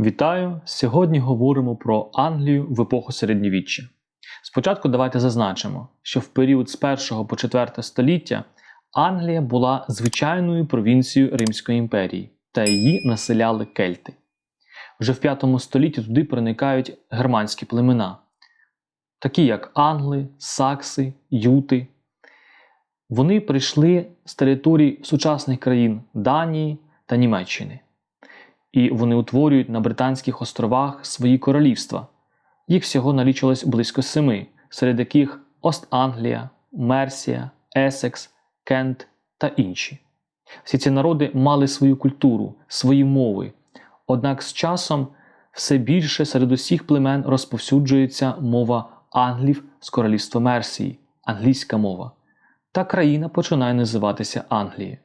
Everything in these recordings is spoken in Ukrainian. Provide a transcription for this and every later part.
Вітаю! Сьогодні говоримо про Англію в епоху середньовіччя. Спочатку давайте зазначимо, що в період з 1 по 4 століття Англія була звичайною провінцією Римської імперії та її населяли кельти. Вже в 5 столітті туди проникають германські племена, такі як англи, сакси, юти. Вони прийшли з територій сучасних країн Данії та Німеччини і вони утворюють на Британських островах свої королівства. Їх всього налічилось близько семи, серед яких Ост-Англія, Мерсія, Есекс, Кент та інші. Всі ці народи мали свою культуру, свої мови. Однак з часом все більше серед усіх племен розповсюджується мова англів з королівства Мерсії, англійська мова. Та країна починає називатися Англією.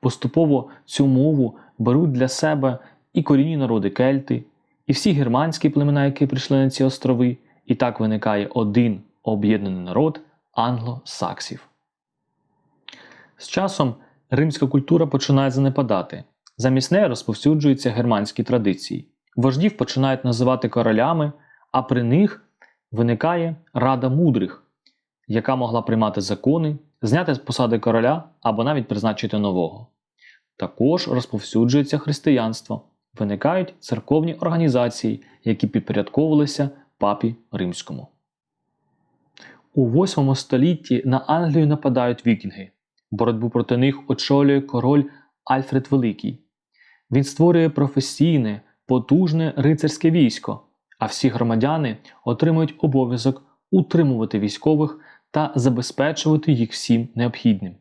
Поступово цю мову беруть для себе і корінні народи кельти, і всі германські племена, які прийшли на ці острови, і так виникає один об'єднаний народ англосаксів. З часом римська культура починає занепадати. Замість неї розповсюджуються германські традиції. Вождів починають називати королями, а при них виникає Рада мудрих, яка могла приймати закони, зняти з посади короля або навіть призначити нового. Також розповсюджується християнство, виникають церковні організації, які підпорядковувалися папі римському. У 8 столітті на Англію нападають вікінги. Боротьбу проти них очолює король Альфред Великий. Він створює професійне, потужне рицарське військо, а всі громадяни отримують обов'язок утримувати військових та забезпечувати їх всім необхідним.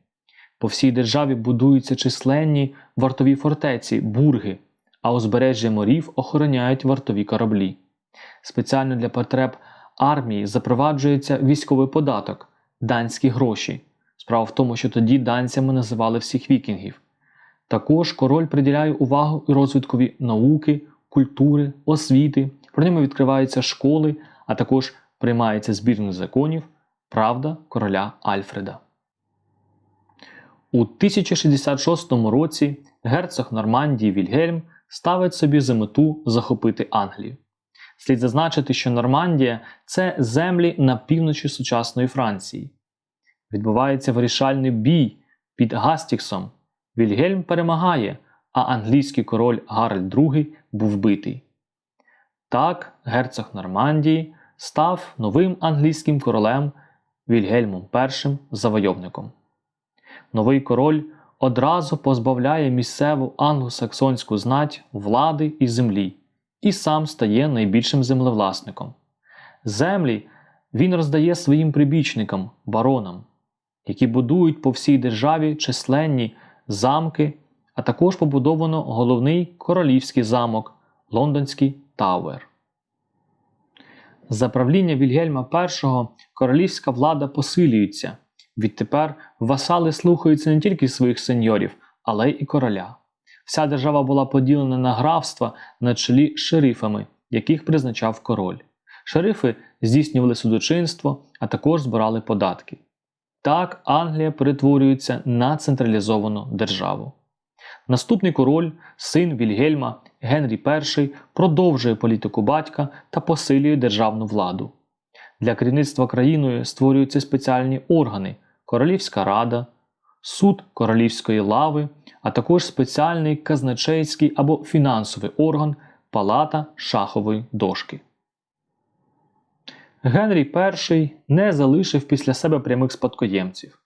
По всій державі будуються численні вартові фортеці, бурги, а узбережжя морів охороняють вартові кораблі. Спеціально для потреб армії запроваджується військовий податок, данські гроші. Справа в тому, що тоді данцями називали всіх вікінгів. Також король приділяє увагу розвиткові науки, культури, освіти, про ньому відкриваються школи, а також приймається збірних законів Правда короля Альфреда. У 1066 році герцог Нормандії Вільгельм ставить собі за мету захопити Англію. Слід зазначити, що Нормандія це землі на півночі сучасної Франції. Відбувається вирішальний бій під Гастіксом. Вільгельм перемагає, а англійський король Гаральд II був вбитий. Так, герцог Нормандії став новим англійським королем Вільгельмом І завойовником. Новий король одразу позбавляє місцеву англосаксонську знать влади і землі і сам стає найбільшим землевласником. Землі він роздає своїм прибічникам, баронам, які будують по всій державі численні замки, а також побудовано головний королівський замок Лондонський Тауер. За правління Вільгельма І королівська влада посилюється. Відтепер васали слухаються не тільки своїх сеньорів, але й короля. Вся держава була поділена на графства на чолі шерифами, яких призначав король. Шерифи здійснювали судочинство, а також збирали податки. Так Англія перетворюється на централізовану державу. Наступний король, син Вільгельма Генрі І, продовжує політику батька та посилює державну владу. Для керівництва країною створюються спеціальні органи Королівська рада, суд королівської лави, а також спеціальний казначейський або фінансовий орган Палата шахової дошки. Генрій І не залишив після себе прямих спадкоємців.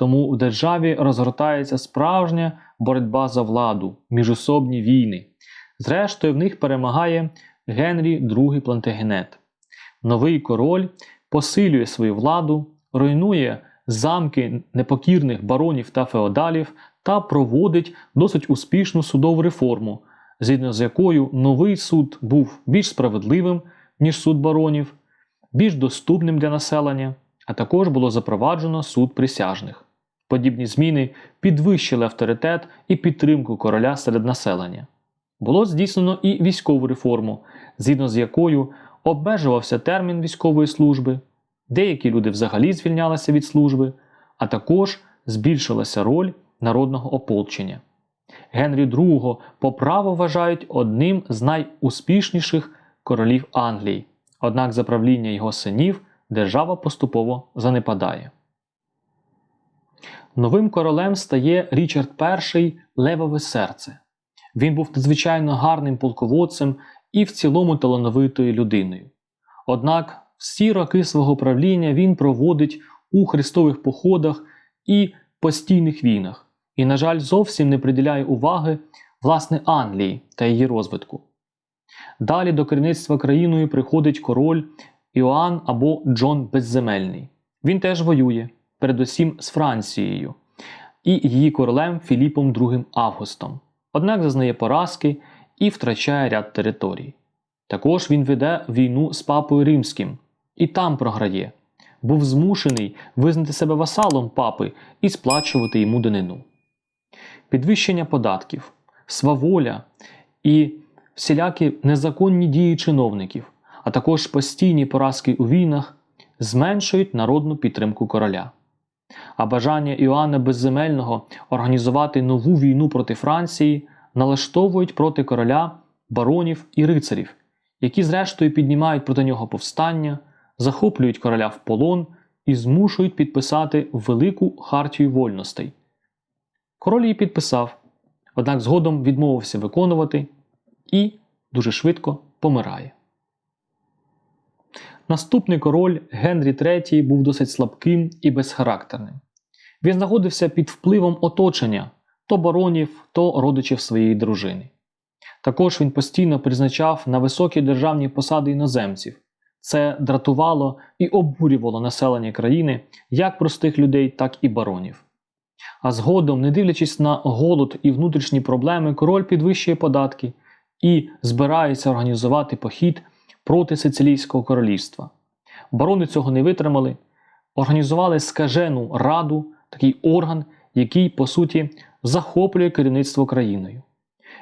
Тому у державі розгортається справжня боротьба за владу, міжособні війни. Зрештою, в них перемагає Генрі II Плантагенет. Новий король посилює свою владу, руйнує замки непокірних баронів та феодалів та проводить досить успішну судову реформу, згідно з якою новий суд був більш справедливим, ніж суд баронів, більш доступним для населення, а також було запроваджено суд присяжних. Подібні зміни підвищили авторитет і підтримку короля серед населення. Було здійснено і військову реформу, згідно з якою обмежувався термін військової служби, деякі люди взагалі звільнялися від служби, а також збільшилася роль народного ополчення. Генрі II по праву вважають одним з найуспішніших королів Англії, однак за правління його синів держава поступово занепадає. Новим королем стає Річард І Левове серце. Він був надзвичайно гарним полководцем і в цілому талановитою людиною. Однак всі роки свого правління він проводить у хрестових походах і постійних війнах, і, на жаль, зовсім не приділяє уваги власне Англії та її розвитку. Далі до керівництва країною приходить король Іоанн або Джон Безземельний. Він теж воює, передусім з Францією і її королем Філіпом II Августом. Однак зазнає поразки і втрачає ряд територій. Також він веде війну з папою римським і там програє, був змушений визнати себе васалом папи і сплачувати йому данину. Підвищення податків, сваволя і всілякі незаконні дії чиновників, а також постійні поразки у війнах зменшують народну підтримку короля. А бажання Іоанна Безземельного організувати нову війну проти Франції налаштовують проти короля баронів і рицарів, які зрештою піднімають проти нього повстання, захоплюють короля в полон і змушують підписати велику хартію вольностей. Король її підписав, однак згодом відмовився виконувати і дуже швидко помирає. Наступний король Генрі III був досить слабким і безхарактерним. Він знаходився під впливом оточення то баронів, то родичів своєї дружини. Також він постійно призначав на високі державні посади іноземців. Це дратувало і обурювало населення країни як простих людей, так і баронів. А згодом, не дивлячись на голод і внутрішні проблеми, король підвищує податки і збирається організувати похід проти Сицилійського королівства. Барони цього не витримали, організували скажену раду, такий орган, який, по суті, захоплює керівництво країною.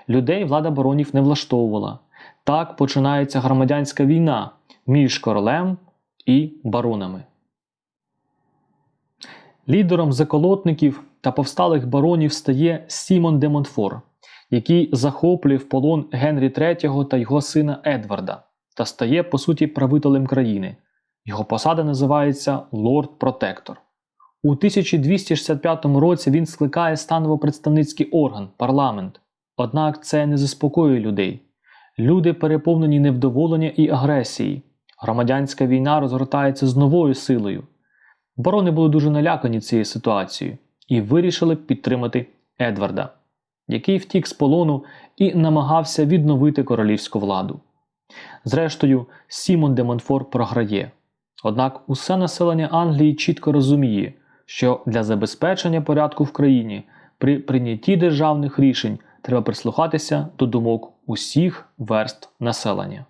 Людей влада баронів не влаштовувала. Так починається громадянська війна між королем і баронами. Лідером заколотників та повсталих баронів стає Сімон де Монфор, який захоплює в полон Генрі III та його сина Едварда та стає, по суті, правителем країни. Його посада називається лорд-протектор. У 1265 році він скликає станово-представницький орган парламент. Однак це не заспокоює людей. Люди переповнені невдоволення і агресії. Громадянська війна розгортається з новою силою. Барони були дуже налякані цією ситуацією і вирішили підтримати Едварда, який втік з полону і намагався відновити королівську владу. Зрештою, Сімон де Монфор програє. Однак усе населення Англії чітко розуміє, що для забезпечення порядку в країні при прийнятті державних рішень треба прислухатися до думок усіх верств населення.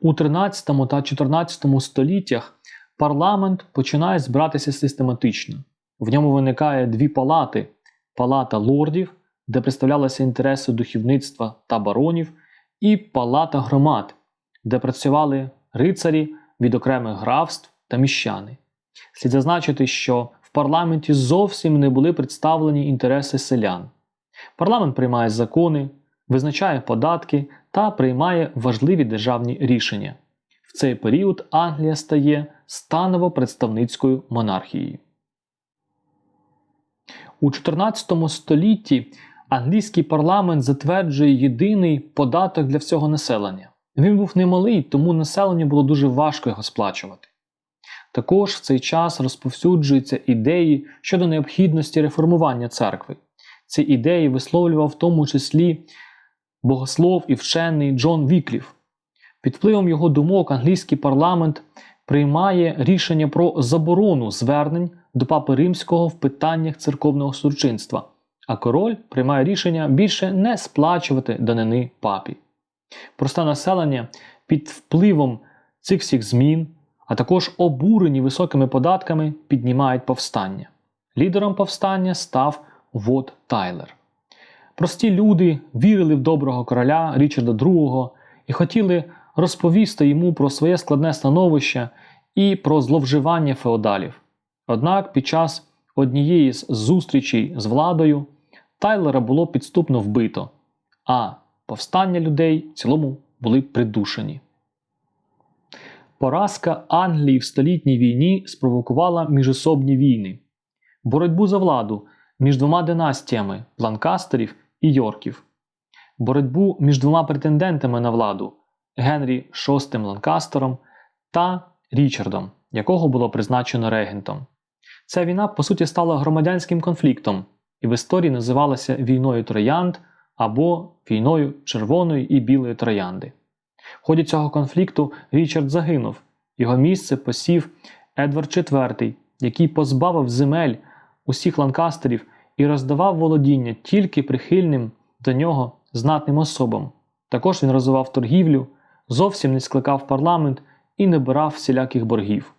У 13 та 14 століттях парламент починає збиратися систематично. В ньому виникає дві палати: палата лордів, де представлялися інтереси духовництва та баронів, і палата громад, де працювали рицарі від окремих графств та міщани. Слід зазначити, що в парламенті зовсім не були представлені інтереси селян. Парламент приймає закони, визначає податки та приймає важливі державні рішення. В цей період Англія стає станово-представницькою монархією. У 14 столітті англійський парламент затверджує єдиний податок для всього населення. Він був немалий, тому населенню було дуже важко його сплачувати. Також в цей час розповсюджуються ідеї щодо необхідності реформування церкви. Ці ідеї висловлював в тому числі богослов і вчений Джон Вікліф. Під впливом його думок англійський парламент приймає рішення про заборону звернень до папи римського в питаннях церковного сурчинства, а король приймає рішення більше не сплачувати данини папі. Просте населення під впливом цих всіх змін, а також обурені високими податками, піднімають повстання. Лідером повстання став Вод Тайлер. Прості люди вірили в доброго короля Річарда II і хотіли розповісти йому про своє складне становище і про зловживання феодалів. Однак під час однієї з зустрічей з владою Тайлера було підступно вбито, а повстання людей в цілому були придушені. Поразка Англії в столітній війні спровокувала міжособні війни, боротьбу за владу між двома династіями Ланкастерів і Йорків, боротьбу між двома претендентами на владу Генрі VI Ланкастером та Річардом, якого було призначено регентом. Ця війна, по суті, стала громадянським конфліктом і в історії називалася війною троянд або війною червоної і білої троянди. В ході цього конфлікту Річард загинув, його місце посів Едвард IV, який позбавив земель усіх ланкастерів і роздавав володіння тільки прихильним до нього знатним особам. Також він розвивав торгівлю, зовсім не скликав парламент і не бирав всіляких боргів.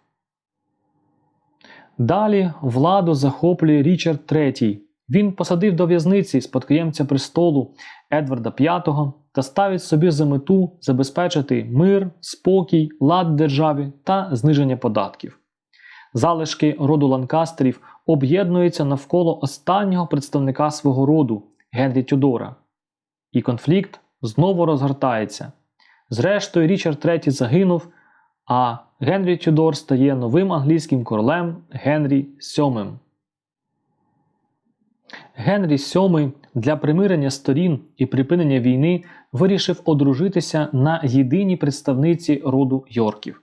Далі владу захоплює Річард III. Він посадив до в'язниці спадкоємця престолу Едварда V та ставить собі за мету забезпечити мир, спокій, лад державі та зниження податків. Залишки роду Ланкастерів об'єднуються навколо останнього представника свого роду Генрі Тюдора. І конфлікт знову розгортається. Зрештою, Річард III загинув, а Генрі Тюдор стає новим англійським королем Генрі VII. Генрі VII для примирення сторін і припинення війни вирішив одружитися на єдиній представниці роду Йорків.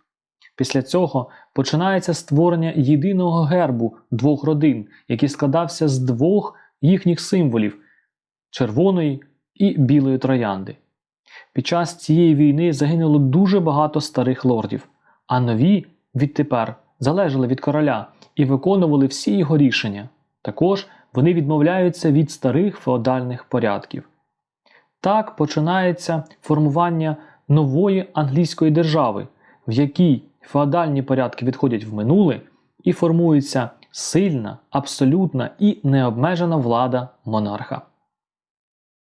Після цього починається створення єдиного гербу двох родин, який складався з двох їхніх символів червоної і білої троянди. Під час цієї війни загинуло дуже багато старих лордів, а нові відтепер залежали від короля і виконували всі його рішення. Також вони відмовляються від старих феодальних порядків. Так починається формування нової англійської держави, в якій феодальні порядки відходять в минуле і формується сильна, абсолютна і необмежена влада монарха.